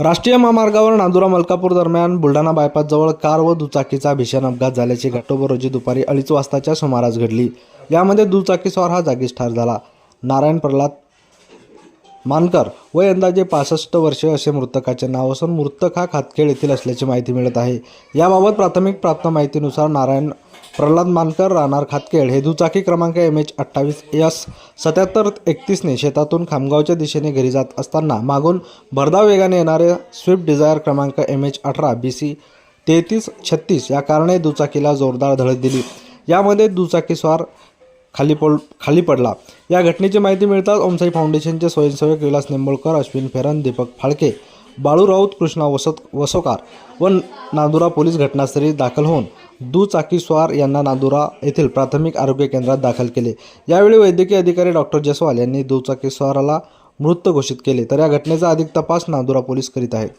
राष्ट्रीय महामार्गावर नांदुरा मलकापूर दरम्यान बुलढाणा बायपासजवळ कार व दुचाकीचा भीषण अपघात झाल्याची घटोबर रोजी दुपारी अडीच वाजताच्या सुमारास घडली. यामध्ये दुचाकीस्वार हा जागीच ठार झाला. नारायण प्रल्हाद मानकर वय अंदाजे पासष्ट वर्षे असे मृतकाचे नाव असून मृतक हा खातखेड येथील असल्याची माहिती मिळत आहे. याबाबत प्राथमिक प्राप्त माहितीनुसार नारायण प्रल्हाद मानकर राहणार खातखेड. हे दुचाकी क्रमांक एम एच अठ्ठावीस. एस सत्याहत्तर एकतीसने शेतातून खामगावच्या दिशेने घरी जात असताना मागून भरधाव वेगाने येणारे स्विफ्ट डिझायर क्रमांक एम एच अठरा बी सी तेहतीस छत्तीस या कारणे दुचाकीला जोरदार धडक दिली. यामध्ये दुचाकीस्वार खाली पड खाली पडला. या घटनेची माहिती मिळताच ओमसाई फाउंडेशनचे स्वयंसेवक विलास निंबोळकर अश्विन फेरन दीपक फाळके बाळू राऊत कृष्णा वसत वसोकार व नांदुरा पोलीस घटनास्थळी दाखल होऊन दुचाकीस्वार यांना नांदुरा येथील प्राथमिक आरोग्य केंद्रात दाखल केले. यावेळी वैद्यकीय अधिकारी डॉक्टर जयस्वाल यांनी दुचाकीस्वाराला मृत घोषित केले. तर या घटनेचा अधिक तपास नांदुरा पोलीस करीत आहेत.